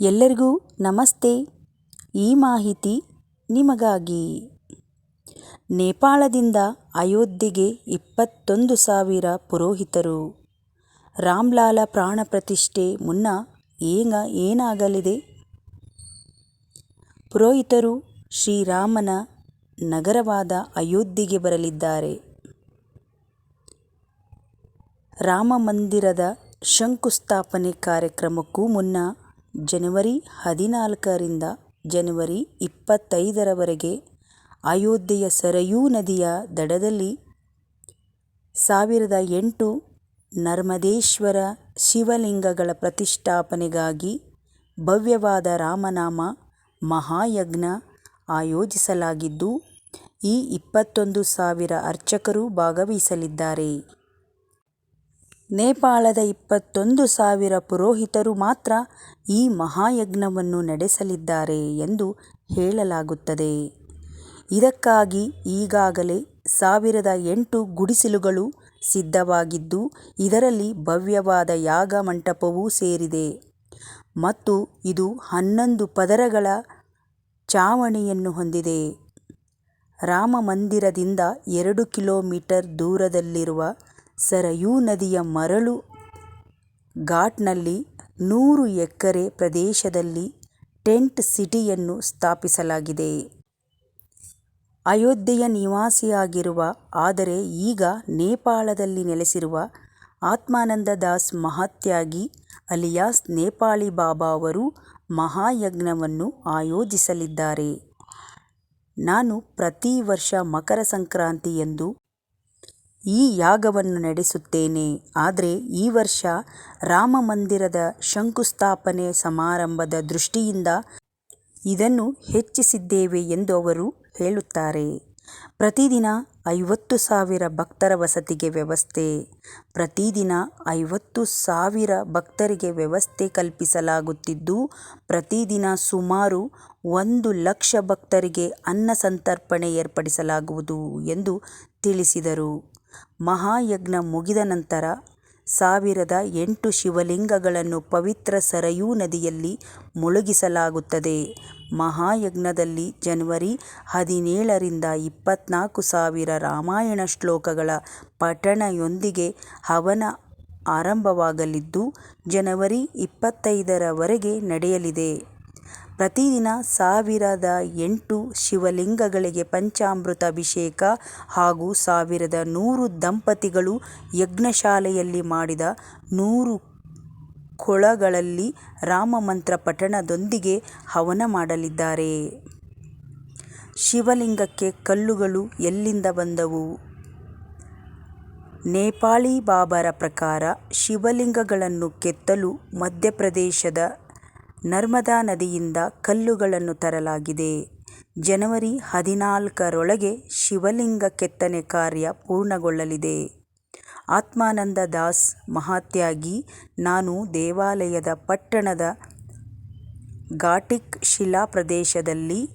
ಎಲ್ಲರಿಗೂ ನಮಸ್ತೆ. ಈ ಮಾಹಿತಿ ನಿಮಗಾಗಿ. ನೇಪಾಳದಿಂದ ಅಯೋಧ್ಯೆಗೆ ಇಪ್ಪತ್ತೊಂದು ಸಾವಿರ ಪುರೋಹಿತರು. ರಾಮ್ಲಾಲ ಪ್ರಾಣ ಪ್ರತಿಷ್ಠೆ ಮುನ್ನ ಏಗ ಏನಾಗಲಿದೆ? ಪುರೋಹಿತರು ಶ್ರೀರಾಮನ ನಗರವಾದ ಅಯೋಧ್ಯೆಗೆ ಬರಲಿದ್ದಾರೆ. ರಾಮ ಮಂದಿರದ ಶಂಕುಸ್ಥಾಪನೆ ಕಾರ್ಯಕ್ರಮಕ್ಕೂ ಮುನ್ನ ಜನವರಿ ಹದಿನಾಲ್ಕರಿಂದ ಜನವರಿ ಇಪ್ಪತ್ತೈದರವರೆಗೆ ಅಯೋಧ್ಯೆಯ ಸರಯೂ ನದಿಯ ದಡದಲ್ಲಿ ಸಾವಿರದ ಎಂಟು ನರ್ಮದೇಶ್ವರ ಶಿವಲಿಂಗಗಳ ಪ್ರತಿಷ್ಠಾಪನೆಗಾಗಿ ಭವ್ಯವಾದ ರಾಮನಾಮ ಮಹಾಯಜ್ಞ ಆಯೋಜಿಸಲಾಗಿದ್ದು, ಈ ಇಪ್ಪತ್ತೊಂದು ಸಾವಿರ ಅರ್ಚಕರು ಭಾಗವಹಿಸಲಿದ್ದಾರೆ. ನೇಪಾಳದ ಇಪ್ಪತ್ತೊಂದು ಸಾವಿರ ಪುರೋಹಿತರು ಮಾತ್ರ ಈ ಮಹಾಯಜ್ಞವನ್ನು ನಡೆಸಲಿದ್ದಾರೆ ಎಂದು ಹೇಳಲಾಗುತ್ತದೆ. ಇದಕ್ಕಾಗಿ ಈಗಾಗಲೇ ಸಾವಿರದ ಎಂಟು ಗುಡಿಸಿಲುಗಳು ಸಿದ್ಧವಾಗಿದ್ದು, ಇದರಲ್ಲಿ ಭವ್ಯವಾದ ಯಾಗ ಮಂಟಪವೂ ಸೇರಿದೆ. ಮತ್ತು ಇದು ಹನ್ನೊಂದು ಪದರಗಳ ಛಾವಣಿಯನ್ನು ಹೊಂದಿದೆ. ರಾಮಮಂದಿರದಿಂದ ಎರಡು ಕಿಲೋಮೀಟರ್ ದೂರದಲ್ಲಿರುವ ಸರಯೂ ನದಿಯ ಮರಳು ಘಾಟ್ನಲ್ಲಿ ನೂರು ಎಕರೆ ಪ್ರದೇಶದಲ್ಲಿ ಟೆಂಟ್ ಸಿಟಿಯನ್ನು ಸ್ಥಾಪಿಸಲಾಗಿದೆ. ಅಯೋಧ್ಯೆಯ ನಿವಾಸಿಯಾಗಿರುವ, ಆದರೆ ಈಗ ನೇಪಾಳದಲ್ಲಿ ನೆಲೆಸಿರುವ ಆತ್ಮಾನಂದ ದಾಸ್ ಮಹಾತ್ಯಾಗಿ ಅಲಿಯಾಸ್ ನೇಪಾಳಿ ಬಾಬಾ ಅವರು ಮಹಾಯಜ್ಞವನ್ನು ಆಯೋಜಿಸಲಿದ್ದಾರೆ. ನಾನು ಪ್ರತಿ ವರ್ಷ ಮಕರ ಸಂಕ್ರಾಂತಿಯಂದು ಈ ಯಾಗವನ್ನು ನಡೆಸುತ್ತೇನೆ. ಆದರೆ ಈ ವರ್ಷ ರಾಮ ಮಂದಿರದ ಶಂಕುಸ್ಥಾಪನೆ ಸಮಾರಂಭದ ದೃಷ್ಟಿಯಿಂದ ಇದನ್ನು ಹೆಚ್ಚಿಸಿದ್ದೇವೆ ಎಂದು ಅವರು ಹೇಳುತ್ತಾರೆ. ಪ್ರತಿದಿನ ಐವತ್ತು ಸಾವಿರ ಭಕ್ತರ ವಸತಿಗೆ ವ್ಯವಸ್ಥೆ. ಪ್ರತಿದಿನ ಐವತ್ತು ಸಾವಿರ ಭಕ್ತರಿಗೆ ವ್ಯವಸ್ಥೆ ಕಲ್ಪಿಸಲಾಗುತ್ತಿದ್ದು, ಪ್ರತಿದಿನ ಸುಮಾರು ಒಂದು ಲಕ್ಷ ಭಕ್ತರಿಗೆ ಅನ್ನ ಸಂತರ್ಪಣೆ ಏರ್ಪಡಿಸಲಾಗುವುದು ಎಂದು ತಿಳಿಸಿದರು. ಮಹಾಯಜ್ಞ ಮುಗಿದ ನಂತರ ಸಾವಿರದ ಎಂಟು ಶಿವಲಿಂಗಗಳನ್ನು ಪವಿತ್ರ ಸರಯೂ ನದಿಯಲ್ಲಿ ಮುಳುಗಿಸಲಾಗುತ್ತದೆ. ಮಹಾಯಜ್ಞದಲ್ಲಿ ಜನವರಿ ಹದಿನೇಳರಿಂದ ಇಪ್ಪತ್ನಾಲ್ಕು ಸಾವಿರ ರಾಮಾಯಣ ಶ್ಲೋಕಗಳ ಪಠಣಯೊಂದಿಗೆ ಹವನ ಆರಂಭವಾಗಲಿದ್ದು, ಜನವರಿ ಇಪ್ಪತ್ತೈದರವರೆಗೆ ನಡೆಯಲಿದೆ. ಪ್ರತಿದಿನ ಸಾವಿರದ ಎಂಟು ಶಿವಲಿಂಗಗಳಿಗೆ ಪಂಚಾಮೃತ ಅಭಿಷೇಕ ಹಾಗೂ ಸಾವಿರದ ನೂರು ದಂಪತಿಗಳು ಯಜ್ಞಶಾಲೆಯಲ್ಲಿ ಮಾಡಿದ ನೂರು ಕೊಳಗಳಲ್ಲಿ ರಾಮಮಂತ್ರ ಪಠಣದೊಂದಿಗೆ ಹವನ ಮಾಡಲಿದ್ದಾರೆ. ಶಿವಲಿಂಗಕ್ಕೆ ಕಲ್ಲುಗಳು ಎಲ್ಲಿಂದ ಬಂದವು? ನೇಪಾಳಿ ಬಾಬರ ಪ್ರಕಾರ ಶಿವಲಿಂಗಗಳನ್ನು ಕೆತ್ತಲು ಮಧ್ಯಪ್ರದೇಶದ ನರ್ಮದಾ ನದಿಯಿಂದ ಕಲ್ಲುಗಳನ್ನು ತರಲಾಗಿದೆ. ಜನವರಿ ಹದಿನಾಲ್ಕರೊಳಗೆ ಶಿವಲಿಂಗ ಕೆತ್ತನೆ ಕಾರ್ಯ ಪೂರ್ಣಗೊಳ್ಳಲಿದೆ. ಆತ್ಮಾನಂದ ದಾಸ್ ಮಹಾತ್ಯಾಗಿ, ನಾನು ದೇವಾಲಯದ ಪಟ್ಟಣದ ಘಾಟಿಕ್ ಶಿಲಾ ಪ್ರದೇಶದಲ್ಲಿ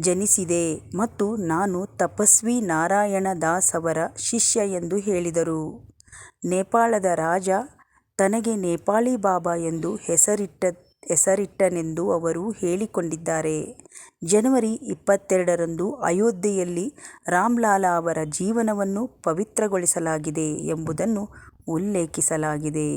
ಜನಿಸಿದೆ ಮತ್ತು ನಾನು ತಪಸ್ವಿ ನಾರಾಯಣ ದಾಸ್ ಅವರ ಶಿಷ್ಯ ಎಂದು ಹೇಳಿದರು. ನೇಪಾಳದ ರಾಜ ತನಗೆ ನೇಪಾಳಿ ಬಾಬಾ ಎಂದು ಹೆಸರಿಟ್ಟ ಹೆಸರಿಟ್ಟನೆಂದು ಅವರು ಹೇಳಿಕೊಂಡಿದ್ದಾರೆ. ಜನವರಿ ಇಪ್ಪತ್ತೆರಡರಂದು ಅಯೋಧ್ಯೆಯಲ್ಲಿ ರಾಮ್ಲಾಲಾ ಅವರ ಜೀವನವನ್ನು ಪವಿತ್ರಗೊಳಿಸಲಾಗಿದೆ ಎಂಬುದನ್ನು ಉಲ್ಲೇಖಿಸಲಾಗಿದೆ.